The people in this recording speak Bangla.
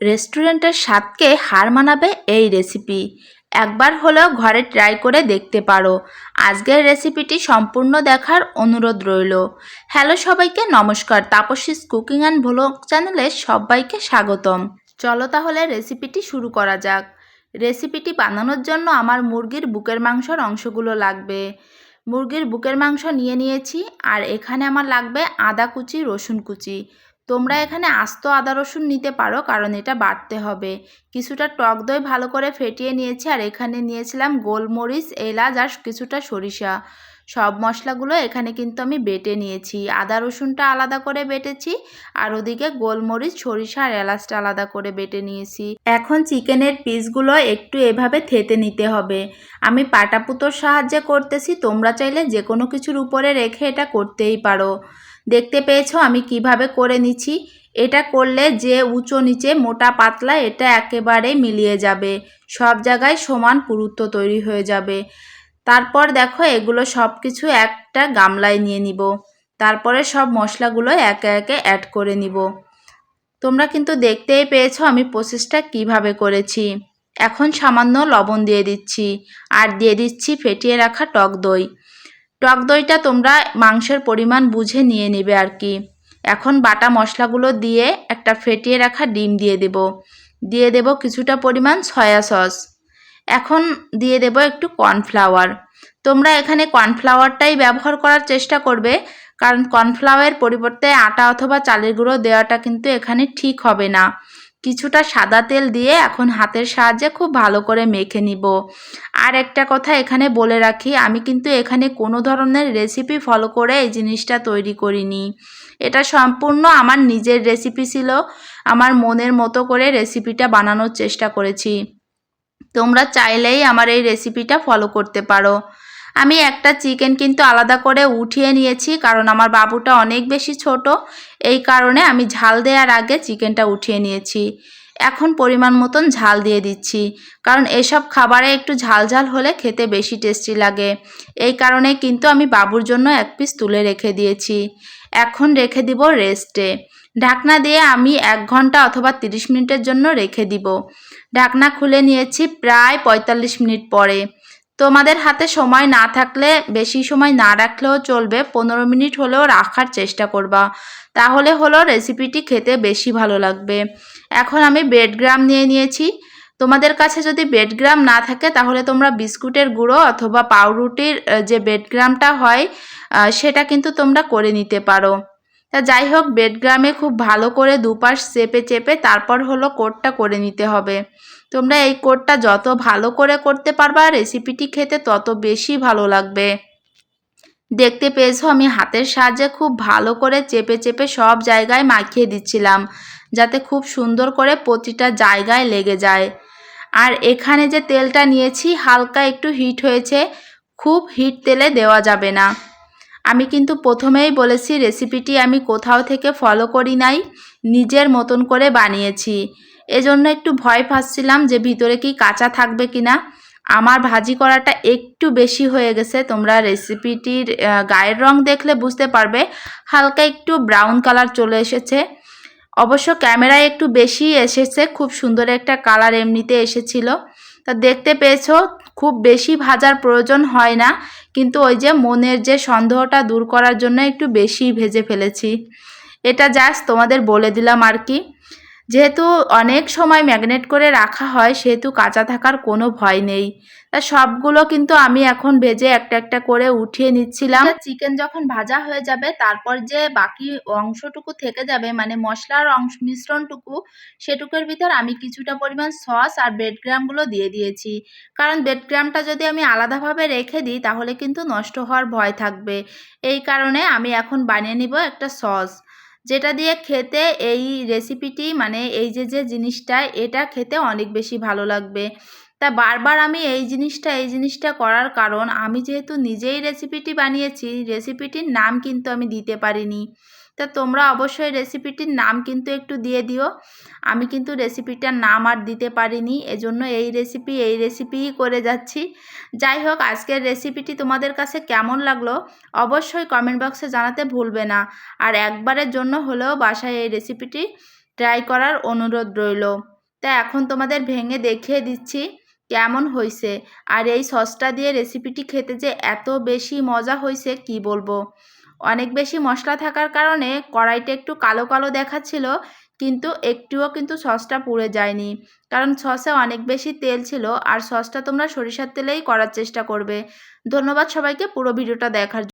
রেস্টুরেন্টের স্বাদকে হার মানাবে এই রেসিপি। একবার হলেও ঘরে ট্রাই করে দেখতে পারো। আজকের রেসিপিটি সম্পূর্ণ দেখার অনুরোধ রইল। হ্যালো সবাইকে, নমস্কার। তাপসীস কুকিং অ্যান্ড ভ্লগ চ্যানেলে সবাইকে স্বাগতম। চলো তাহলে রেসিপিটি শুরু করা যাক। রেসিপিটি বানানোর জন্য আমার মুরগির বুকের মাংসর অংশগুলো লাগবে। মুরগির বুকের মাংস নিয়ে নিয়েছি আর এখানে আমার লাগবে আদা কুচি, রসুন কুচি। তোমরা এখানে আস্ত আদা রসুন নিতে পারো, কারণ এটা বাটতে হবে। কিছুটা টক দই ভালো করে ফেটিয়ে নিয়েছি, আর এখানে নিয়েছিলাম গোলমরিচ, এলাচ, আর কিছুটা সরিষা। সব মশলাগুলো এখানে কিন্তু আমি বেটে নিয়েছি। আদা রসুনটা আলাদা করে বেটেছি, আর ওদিকে গোলমরিচ, সরিষা, আর এলাচটা আলাদা করে বেটে নিয়েছি। এখন চিকেনের পিসগুলো একটু এভাবে থেতে নিতে হবে। আমি পাটাপুতোর সাহায্যে করতেছি, তোমরা চাইলে যে কোনো কিছুর উপরে রেখে এটা করতেই পারো। দেখতে পেয়েছ আমি কীভাবে করে নিচ্ছি? এটা করলে যে উঁচু নিচে মোটা পাতলা এটা একেবারে মিলিয়ে যাবে। সব জায়গায় সমান পুরুত্ব তৈরি হয়ে যাবে। তারপর দেখো এগুলো সব কিছু একটা গামলায় নিয়ে নিব। তারপরে সব মশলাগুলো একে একে অ্যাড করে নিব। তোমরা কিন্তু দেখতেই পেয়েছ আমি প্রসেসটা কীভাবে করেছি। এখন সামান্য লবণ দিয়ে দিচ্ছি। আর দিয়ে দিচ্ছি ফেটিয়ে রাখা টক দই। টক দইটা তোমরা মাংসের পরিমাণ বুঝে নিয়ে নেবে আর কি। এখন বাটা মশলাগুলো দিয়ে একটা ফেটিয়ে রাখা ডিম দিয়ে দেব। দিয়ে দেব কিছুটা পরিমাণ সয়া সস। এখন দিয়ে দেব একটু কর্নফ্লাওয়ার। তোমরা এখানে কর্নফ্লাওয়ারটাই ব্যবহার করার চেষ্টা করবে, কারণ কর্নফ্লাওয়ারের পরিবর্তে আটা অথবা চালের গুঁড়ো দেওয়াটা কিন্তু এখানে ঠিক হবে না। কিছুটা সাদা তেল দিয়ে এখন হাতের সাহায্যে খুব ভালো করে মেখে নিব। আর একটা কথা এখানে বলে রাখি, আমি কিন্তু এখানে কোনো ধরনের রেসিপি ফলো করে এই জিনিসটা তৈরি করিনি। এটা সম্পূর্ণ আমার নিজের রেসিপি ছিল, আমার মনের মতো করে রেসিপিটা বানানোর চেষ্টা করেছি। তোমরা চাইলেই আমার এই রেসিপিটা ফলো করতে পারো। আমি একটা চিকেন কিন্তু আলাদা করে উঠিয়ে নিয়েছি, কারণ আমার বাবুটা অনেক বেশি ছোট। এই কারণে আমি ঝাল দেওয়ার আগে চিকেনটা উঠিয়ে নিয়েছি। এখন পরিমাণ মতন ঝাল দিয়ে দিচ্ছি, কারণ এসব খাবারে একটু ঝাল ঝাল হলে খেতে বেশি টেস্টি লাগে। এই কারণে কিন্তু আমি বাবুর জন্য এক পিস তুলে রেখে দিয়েছি। এখন রেখে দিব রেস্টে। ঢাকনা দিয়ে আমি এক ঘণ্টা অথবা 30 মিনিটের জন্য রেখে দিব। ঢাকনা খুলে নিয়েছি প্রায় পঁয়তাল্লিশ মিনিট পরে। তোমাদের হাতে সময় না থাকলে, বেশি সময় না রাখলেও চলবে। পনেরো মিনিট হলেও রাখার চেষ্টা করবা। তাহলে হলো রেসিপিটি খেতে বেশি ভালো লাগবে। এখন আমি বেড গ্রাম নিয়ে নিয়েছি। তোমাদের কাছে যদি বেডগ্রাম না থাকে, তাহলে তোমরা বিস্কুটের গুঁড়ো অথবা পাউরুটির যে বেডগ্রামটা হয় সেটা কিন্তু তোমরা করে নিতে পারো। তা যাই হোক বেডগ্রামে খুব ভালো করে দুপাশ চেপে চেপে তারপর হলো কোটটা করে নিতে হবে। তোমরা এই কোটটা যত ভালো করে করতে পারবা রেসিপিটি খেতে তত বেশি ভালো লাগবে। দেখতে পেয়েছ, আমি হাতের সাহায্যে খুব ভালো করে চেপে চেপে সব জায়গায় মাখিয়ে দিচ্ছিলাম, যাতে খুব সুন্দর করে প্রতিটা জায়গায় লেগে যায়। আর এখানে যে তেলটা নিয়েছি, হালকা একটু হিট হয়েছে, খুব হিট তেলে দেওয়া যাবে না। আমি কিন্তু প্রথমেই বলেছি রেসিপিটি আমি কোথাও থেকে ফলো করি নাই, নিজের মতন করে বানিয়েছি। এজন্য একটু ভয় পাচ্ছিলাম যে ভিতরে কি কাঁচা থাকবে কি না আমার ভাজি করাটা একটু বেশি হয়ে গেছে, তোমরা রেসিপিটির গায়ের রং দেখলে বুঝতে পারবে, হালকা একটু ব্রাউন কালার চলে এসেছে। অবশ্য ক্যামেরায় একটু বেশি এসেছে, খুব সুন্দর একটা কালার এমনিতে এসেছিল। তা দেখতে পেয়েছ খুব বেশি ভাজার প্রয়োজন হয় না, কিন্তু ওই যে মনের যে সন্দেহটা দূর করার জন্য একটু বেশি ভেজে ফেলেছি। এটা জাস্ট তোমাদের বলে দিলাম আর কি। যেহেতু অনেক সময় ম্যাগনেট করে রাখা হয়, সেহেতু কাঁচা থাকার কোনো ভয় নেই। তা সবগুলো কিন্তু আমি এখন ভেজে একটা একটা করে উঠিয়ে নিচ্ছিলাম। চিকেন যখন ভাজা হয়ে যাবে, তারপর যে বাকি অংশটুকু থেকে যাবে মানে মশলার অংশ, মিশ্রণটুকু, সেটুকুর ভিতর আমি কিছুটা পরিমাণ সস আর ব্রেডগ্রামগুলো দিয়ে দিয়েছি। কারণ ব্রেডগ্রামটা যদি আমি আলাদাভাবে রেখে দিই, তাহলে কিন্তু নষ্ট হওয়ার ভয় থাকবে। এই কারণে আমি এখন বানিয়ে নিব একটা সস। যেটা দিয়ে খেতে এই রেসিপিটি মানে এই যে যে জিনিসটা, এটা খেতে অনেক বেশি ভালো লাগবে। তা বারবার আমি এই জিনিসটা এই জিনিসটা করার কারণ, আমি যেহেতু নিজেই রেসিপিটি বানিয়েছি রেসিপিটির নাম কিন্তু আমি দিতে পারিনি। তা তোমরা অবশ্যই রেসিপিটির নাম কিন্তু একটু দিয়ে দিও। আমি কিন্তু রেসিপিটার নাম আর দিতে পারিনি, এজন্য এই রেসিপি এই রেসিপিই করে যাচ্ছি। যাই হোক, আজকের রেসিপিটি তোমাদের কাছে কেমন লাগল অবশ্যই কমেন্ট বক্সে জানাতে ভুলবে না। আর একবারের জন্য হলেও বাসায় এই রেসিপিটি ট্রাই করার অনুরোধ রইল। তা এখন তোমাদের ভেঙে দেখিয়ে দিচ্ছি কেমন হয়েছে আর এই সসটা দিয়ে রেসিপিটি খেতে যে এত বেশি মজা হয়েছে কি বলব? অনেক বেশি মশলা থাকার কারণে কড়াইটা একটু কালো কালো দেখাচ্ছিল, কিন্তু একটুও কিন্তু সসটা পুড়ে যায়নি। কারণ সসে অনেক বেশি তেল ছিল আর সসটা তোমরা সরিষার তেলেই করার চেষ্টা করবে। ধন্যবাদ সবাইকে, পুরো ভিডিওটা দেখার